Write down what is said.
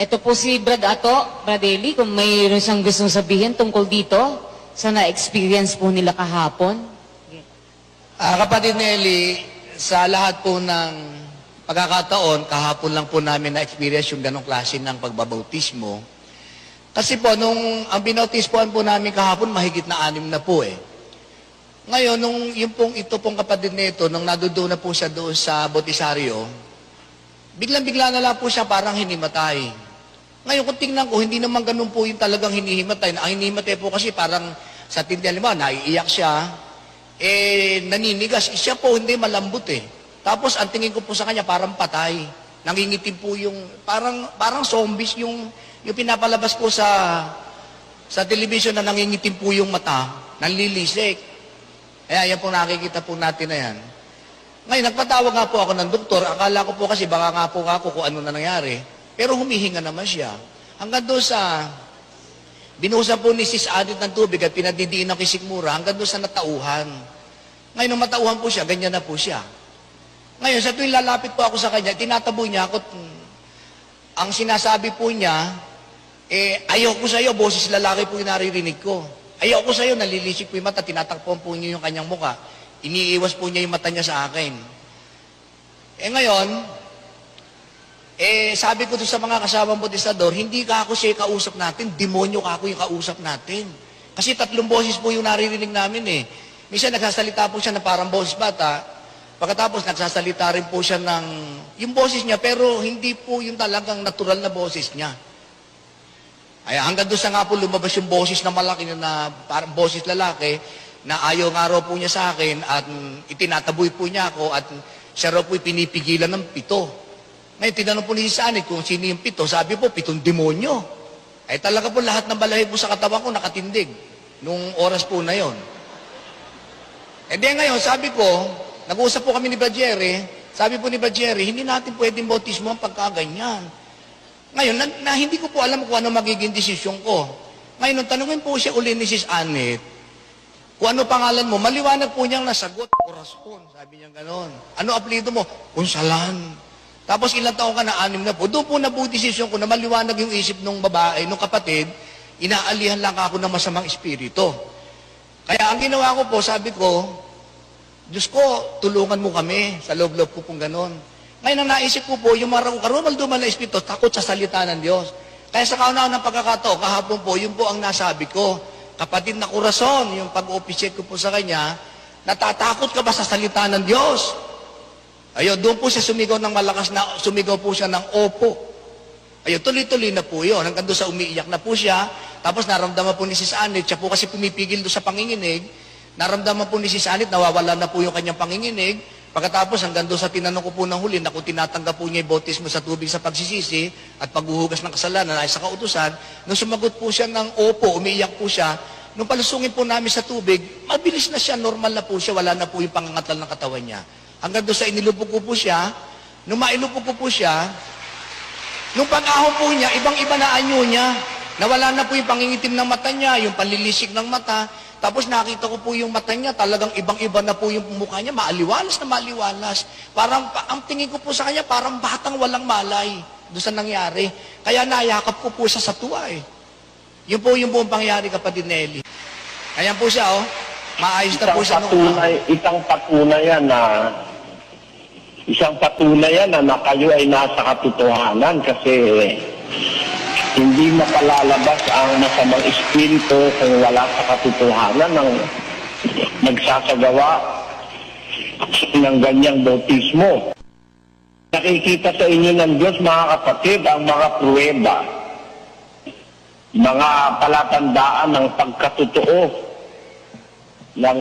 Ito po si Brad Ato, Bradeli, kung mayroon siyang gustong sabihin tungkol dito sa na-experience po nila kahapon. Ah, kapatid Nelly, sa lahat po ng pagkakataon, kahapon lang po namin na-experience yung ganong klase ng pagbabautismo. Kasi po, nung ang binautispoan po namin kahapon, mahigit na anim na po eh. Ngayon, nung yung pong ito pong kapatid nito, nung nadudo na po siya doon sa Botisaryo, biglang-bigla na lang po siya parang hinimatay. Ngayon, kung tingnan ko, hindi naman ganun po yung talagang hinihimatay. Ang hinihimatay po kasi parang sa tindihan, halimbawa, naiiyak siya, eh, naninigas. Eh, Siya po, hindi malambot eh. Tapos, ang tingin ko po sa kanya, parang patay. Nangingitim po yung, parang, parang zombies yung, yung pinapalabas po sa, sa television na nangingitim po yung mata, nanlilisik. Kaya yan po nakikita po natin na yan. Ngayon, nagpatawag nga po ako ng doktor. Akala ko po kasi baka nga po ako kung ano na nangyari. Pero humihinga naman siya. Hanggang doon sa binuhusan po ni Sis Adit ng tubig at pinadidiin ng kisikmura hanggang doon sa natauhan. Ngayon, nung matauhan po siya, ganyan na po siya. Ngayon, sa tuwing lalapit po ako sa kanya, tinatabo niya ako. "Hmm, Ang sinasabi po niya, eh, ayaw ko sa'yo, boses lalaki po yung naririnig ko. Ayaw ko sa'yo, nalilisik po yung mata, tinatakpon po niyo yung kanyang muka. Iniiwas po niya yung mata niya sa akin. Eh ngayon, eh sabi ko sa mga kasamang bodhisador, hindi ka ako siya kausap natin, demonyo ka ako yung kausap natin. Kasi tatlong boses po yung naririnig namin eh. Minsan nagsasalita po siya na parang boses bata, pagkatapos nagsasalita rin po siya ng, yung boses niya, pero hindi po yung talagang natural na boses niya. Ay, hanggang doon sa nga po lumabas yung boses na malaki na parang boses lalaki na ayaw nga raw po niya sa akin at itinataboy po niya ako at siya raw po pinipigilan ng pito. Ngayon, tinanong po ni Sanit kung sino yung pito. Sabi po, pitong demonyo. Ay talaga po lahat ng balahi po sa katawan ko nakatindig nung oras po na yon. E di ngayon, sabi ko, nag-uusap po kami ni Bajere, sabi po ni Bajere, hindi natin pwedeng bautismo ang pagkaganyan. Ngayon, na, na hindi ko po alam kung ano magiging desisyon ko. Ngayon, nung tanungin po siya uli ni Sis Anet, kung ano pangalan mo, maliwanag po niyang nasagot, Corazon, sabi niya ganon. Ano apelido mo? Kunsalan. Tapos ilang taon ka na, anim na po. Doon po na po desisyon ko na maliwanag yung isip ng babae, ng kapatid, inaalihan lang ako ng masamang espiritu. Kaya ang ginawa ko po, sabi ko, Diyos ko, tulungan mo kami sa loob-loob ko kung ganon. Ngayon ang naisip ko po, yung mga karumal dumal na espiritu, takot sa salita ng Diyos. Kaya sa kauna ng pagkakataon, kahapon po, yun po ang nasabi ko. Kapatid na kurason, yung pag-officiate ko po sa kanya, natatakot ka ba sa salita ng Diyos? Ayun, doon po siya sumigaw ng malakas na, sumigaw po siya ng opo. Ayun, tuloy-tuloy na po yun. Hanggang doon sa umiiyak na po siya. Tapos naramdaman po ni Sis Anit, siya po kasi pumipigil doon sa panginginig. Naramdaman po ni Sis Anit, nawawala na po yung kanyang panginginig. Pagkatapos hanggang doon sa tinanong ko po ng huli na kung tinatanggap po niya yung bautismo sa tubig sa pagsisisi at paghuhugas ng kasalanan ay sa kautusan, nung sumagot po siya ng opo, umiiyak po siya, nung palusungin po namin sa tubig, mabilis na siya, normal na po siya, wala na po yung pangangatal ng katawan niya. Hanggang doon sa inilubog ko po siya, nung mailubog ko po siya, nung pag-ahon po niya, ibang-iba na anyo niya. Nawala na po yung pangingitim ng mata niya, yung panlilisik ng mata. Tapos nakita ko po yung mata niya, talagang ibang-iba na po yung mukha niya, maaliwalas na maaliwalas. Parang, pa- ang tingin ko po sa kanya, parang batang walang malay doon sa nangyari. Kaya nayakap ko po siya sa tuwa eh. Yun po yung buong pangyari, kapatid Nelly. Ayan po siya, oh. Maayos na po siya isang nung patunay, isang patunayan na isang patunayan na, na kayo ay nasa katotohanan kasi hindi mapalalabas ang masamang espiritu kung wala sa katotohanan ng nagsasagawa ng ganyang bautismo. Nakikita sa inyo ng Diyos, mga kapatid, ang mga pruweba, mga palatandaan ng pagkatotoo ng